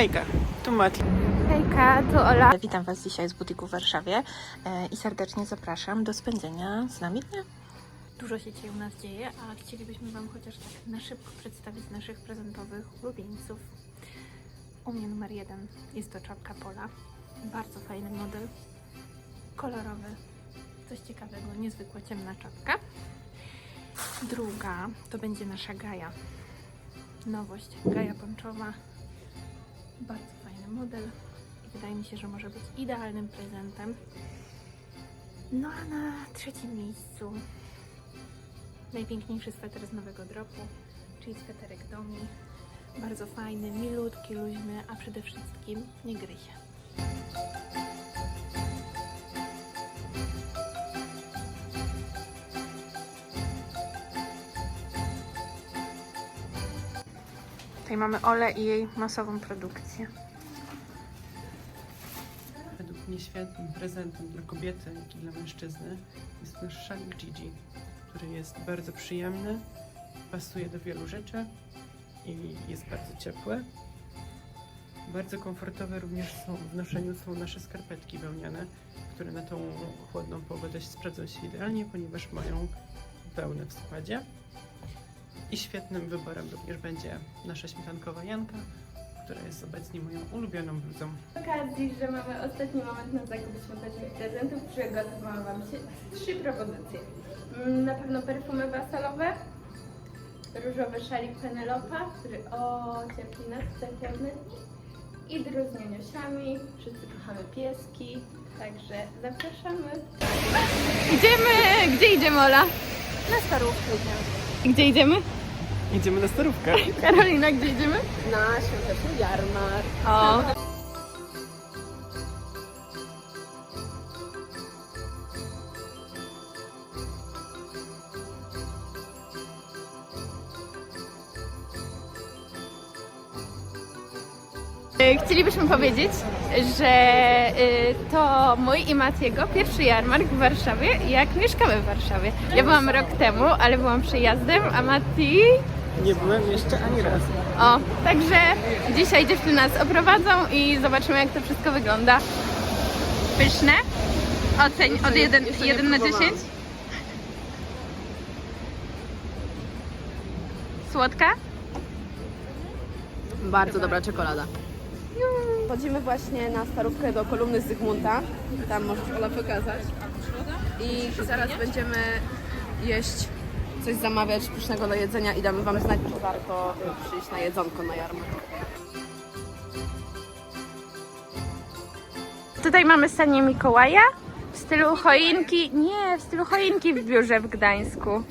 Hejka, tu Mati. Hejka, tu Ola. Witam Was dzisiaj z butiku w Warszawie e, i serdecznie zapraszam do spędzenia z nami dnia. Dużo się dzisiaj u nas dzieje, a chcielibyśmy Wam chociaż tak na szybko przedstawić naszych prezentowych ulubieńców. U mnie numer jeden jest to czapka Pola. Bardzo fajny model, kolorowy, coś ciekawego, niezwykła ciemna czapka. Druga to będzie nasza Gaja. Nowość, Gaja Ponczowa. Bardzo fajny model i wydaje mi się, że może być idealnym prezentem. No a na trzecim miejscu najpiękniejszy sweter z nowego dropu, czyli sweterek Domi. Bardzo fajny, milutki, luźny, a przede wszystkim nie gryzie. Tutaj mamy Ole i jej masową produkcję. Według mnie świetnym prezentem dla kobiety, jak i dla mężczyzny jest nasz szalik Gigi, który jest bardzo przyjemny, pasuje do wielu rzeczy i jest bardzo ciepły. Bardzo komfortowe również są, w noszeniu są nasze skarpetki wełniane, które na tą chłodną pogodę sprawdzą się idealnie, ponieważ mają wełnę w składzie. I świetnym wyborem również będzie nasza śmietankowa Janka, która jest obecnie moją ulubioną bluzą. Z okazji, że mamy ostatni moment na zakup świątecznych prezentów, przygotowałam Wam się trzy propozycje. Mm, Na pewno perfumy wasalowe, różowy szalik Penelopa, który o cierpi nas i dróg z nioniosiami. Wszyscy kochamy pieski, także zapraszamy. Idziemy! Gdzie idziemy, Ola? Na starówkę idziemy. Gdzie idziemy? Idziemy na starówkę. Karolina, gdzie idziemy? Na świąteczny jarmark. O! Chcielibyśmy powiedzieć, że y, to mój i Matiego pierwszy jarmark w Warszawie, jak mieszkamy w Warszawie. Ja byłam rok temu, ale byłam przejazdem, a Mati Nie byłem jeszcze ani razu. o, także dzisiaj dziewczyny nas oprowadzą i zobaczymy jak to wszystko wygląda. Pyszne? Oceń od 1 jeszcze nie na 10? próbowałam. Słodka? Bardzo dobra czekolada. Chodzimy właśnie na starówkę do kolumny Zygmunta. Tam możesz Ola pokazać. I zaraz będziemy jeść, coś zamawiać pysznego do jedzenia i damy Wam znać, czy warto przyjść na jedzonko na jarmark. Tutaj mamy stanie Mikołaja w stylu choinki. Nie, w stylu choinki w biurze w Gdańsku.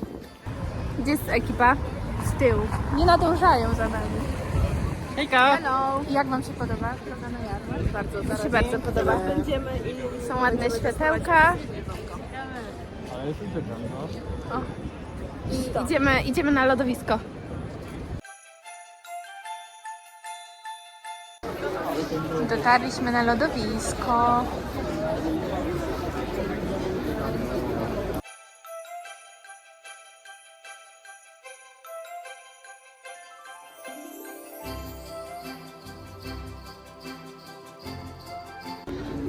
Gdzie jest ekipa? Z tyłu. Nie nadążają za nami. Hejka! Hello. Jak Wam się podoba droga na jarmark? Bardzo, Mi się bardzo podoba. Będziemy i Są ładne światełka. Ale no. Idziemy, idziemy na lodowisko. Dotarliśmy na lodowisko.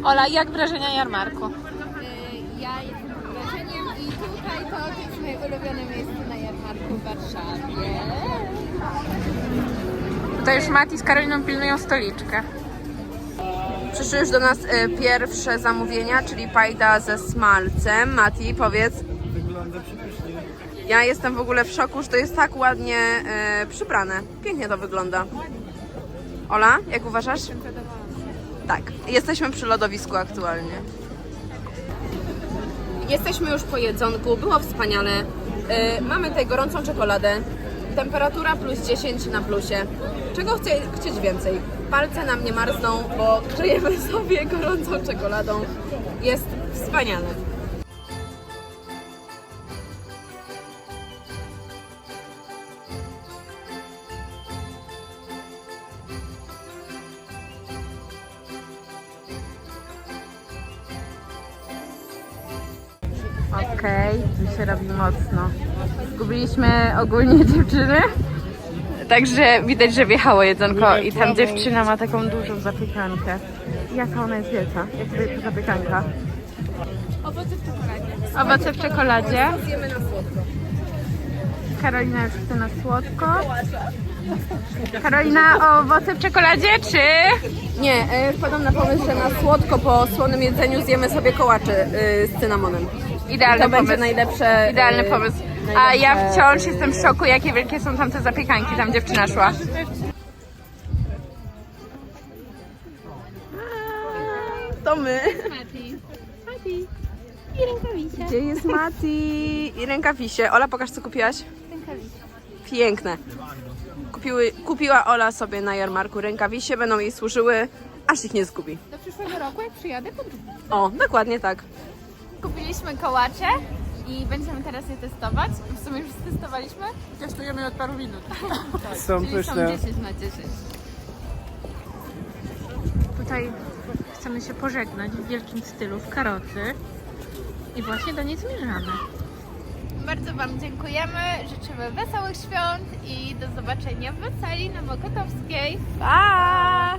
Ola, jak wrażenia jarmarku? Ja jestem pod wrażeniem i tutaj to moje ulubione miejsce na jarmarku w Warszawie. Tutaj już Mati z Karoliną pilnują stoliczkę. Przyszły już do nas e, pierwsze zamówienia, czyli pajda ze smalcem. Mati, powiedz. Wygląda przepięknie. Ja jestem w ogóle w szoku, że to jest tak ładnie e, przybrane. Pięknie to wygląda. Ola, jak uważasz? Tak, jesteśmy przy lodowisku aktualnie. Jesteśmy już po jedzonku, było wspaniale. E, mamy tutaj gorącą czekoladę. Temperatura plus 10 na plusie. Czego chcie, chcieć więcej? Palce nam nie marzną, bo grzejemy sobie gorącą czekoladą. Jest wspaniale. Okej, tu się robi mocno. Zgubiliśmy ogólnie dziewczyny. Także widać, że wjechało jedzonko i tam dziewczyna ma taką dużą zapiekankę. Jaka ona jest wielka? Jak to zapiekanka? Owoce w czekoladzie. Owoce w czekoladzie. Zjemy na słodko. Karolina już chce na słodko. Karolina, owoce w czekoladzie czy... Nie, e, wpadam na pomysł, że na słodko po słonym jedzeniu zjemy sobie kołacze y, z cynamonem. Idealny To będzie pomysł. najlepsze. Idealny y, pomysł. A ja wciąż jestem w szoku, jakie wielkie są tam te zapiekanki. Tam dziewczyna szła. To my. Mati. Mati. I rękawice. Gdzie jest Mati? I rękawisie. Ola, pokaż co kupiłaś. Rękawice. Piękne. Kupiły, kupiła Ola sobie na jarmarku rękawisie, będą jej służyły, aż ich nie zgubi. Do przyszłego roku, jak przyjadę, drugi. O, dokładnie tak. Kupiliśmy kołacze i będziemy teraz je testować. W sumie już testowaliśmy. Testujemy od paru minut. Są Czyli są 10 na 10. Tutaj chcemy się pożegnać w wielkim stylu w karocy. I właśnie do niej zmierzamy. Bardzo Wam dziękujemy. Życzymy wesołych świąt i do zobaczenia w Weseli na Mokotowskiej. Pa!